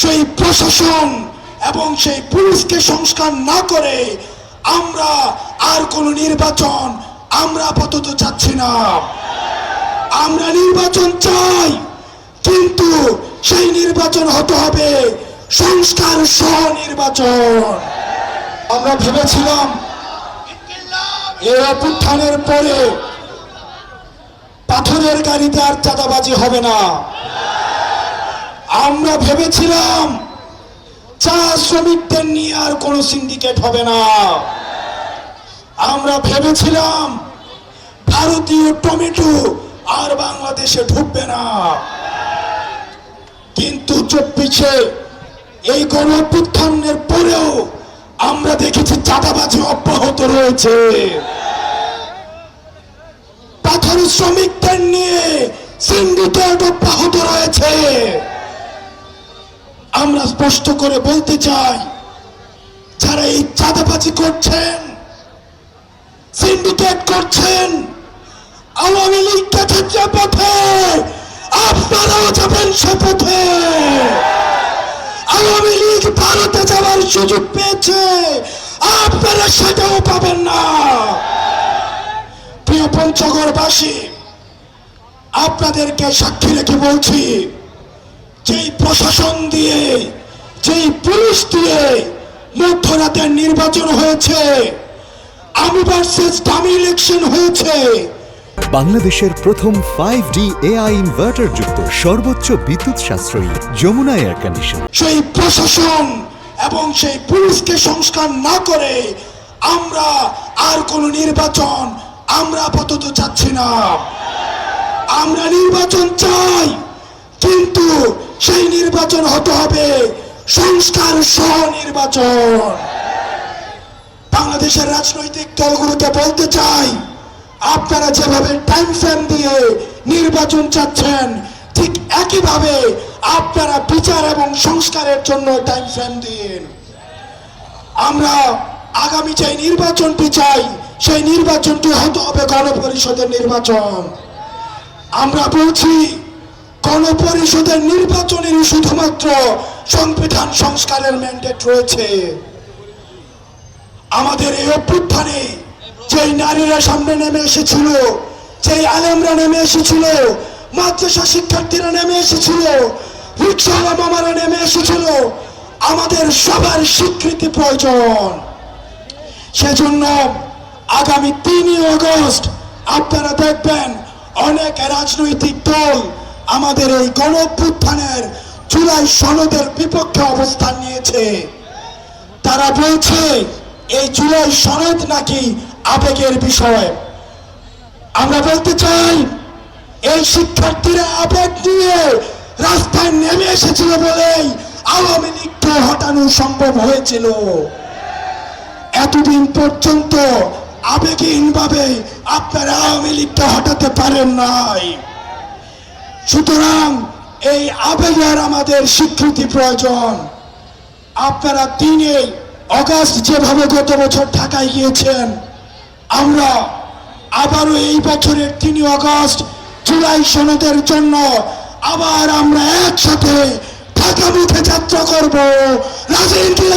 সেই প্রশাসন এবং সেই পুলিশকে সংস্কার না করে আমরা আর কোন নির্বাচন আমরা আপাতত চাচ্ছি না। আমরা নির্বাচন চাই, কিন্তু সেই নির্বাচন হতে হবে সংস্কার সহ নির্বাচন আমরা ভেবেছিলাম এই অভ্যুত্থানের পরে পাথরের গাড়িতে আর চাঁদাবাজি হবে না। আমরা ভেবেছিলাম চা শ্রমিকদের নিয়ে আর কোনো সিন্ডিকেট হবে না। আমরা ভেবেছিলাম ভারতীয় টমেটো আর বাংলাদেশে ঢুকবে না। কিন্তু চব্বিশে এই গণ অভ্যুত্থানের পরেও আমরা দেখেছি চাঁদাবাজি অব্যাহত রয়েছে। পাথর শ্রমিকদের নিয়ে সিন্ডিকেট অব্যাহত রয়েছে আমরা স্পষ্ট করে বলতে চাই, যারা এই চাঁদাবাজি করছেন সিন্ডিকেট করছেন, আওয়ামী লীগ গেছে যে পথে, আপনারাও যাবেন সে পথে। আওয়ামী লীগ ভারতে যাওয়ার সুযোগ পেয়েছে, আপনারা সেটাও পাবেন না। প্রিয় পঞ্চগড়বাসী, আপনাদেরকে সাক্ষী রেখে বলছি, যেই প্রশাসন দিয়ে যেই পুলিশ দিয়ে মধ্যরাতের নির্বাচন হয়েছে আমি ভার্সেস ডামি ইলেকশন হয়েছে। বাংলাদেশের প্রথম ফাইভ ডি এআই ইনভার্টার যুক্ত সর্বোচ্চ বিদ্যুৎ সাশ্রয়ী যমুনা এয়ার কন্ডিশন সেই প্রশাসন এবং সেই পুলিশকে সংস্কার না করে আমরা আর কোন নির্বাচন আমরা আপাতত চাচ্ছি না। আমরা নির্বাচন চাই কিন্তু সেই নির্বাচন হতে হবে সংস্কার সহ নির্বাচন বাংলাদেশের রাজনৈতিক দলগুলোকে বলতে চাই, আপনারা যেভাবে টাইম ফ্রেম দিয়ে নির্বাচন চাচ্ছেন, ঠিক একইভাবে আপনারা বিচার এবং সংস্কারের জন্য টাইম ফ্রেম দিন। আমরা আগামী যে নির্বাচনটি চাই, সেই নির্বাচনটি হতে হবে গণপরিষদের নির্বাচন। আমরা বলছি, গণপরিষদের নির্বাচনের শুধুমাত্র সংবিধান সংস্কারের ম্যান্ডেট রয়েছে। আমাদের এই অভ্যুত্থানে যেই নারীরা সামনে নেমে এসেছিল, যেই আলেমরা নেমে এসেছিল, মাদ্রাসা শিক্ষার্থীরা নেমে এসেছিল, রিক্সাওয়ালা মামারা নেমে এসেছিল, আমাদের সবার স্বীকৃতি প্রয়োজন। সেজন্য আগামী তিনই আগস্ট আপনারা দেখবেন অনেক রাজনৈতিক দল আমাদের এই গণ অভ্যুত্থানের জুলাই সনদের বিপক্ষে অবস্থান নিয়েছে। তারা বলছে, এই জুলাই সনদ নাকি আবেগের বিষয়। আমরা বলতে চাই, এই শিক্ষার্থীরা আবেগ নিয়ে রাস্তায় নেমে এসেছিল বলেই আওয়ামী লীগকে হটানো সম্ভব হয়েছিল। এতদিন পর্যন্ত আবেগহীন ভাবে আপনারা আওয়ামী লীগকে হটাতে পারেন নাই। সুতরাং এই আবেগের আমাদের স্বীকৃতি প্রয়োজন। আপনারা তিনে অগাস্ট যেভাবে গত বছর ঢাকায় গিয়েছেন, আমরা আবারও এই বছরের তিনই অগাস্ট জুলাই সনদের জন্য আবার আমরা একসাথে ঢাকা মুখে যাত্রা করব। রাজেন্দ্র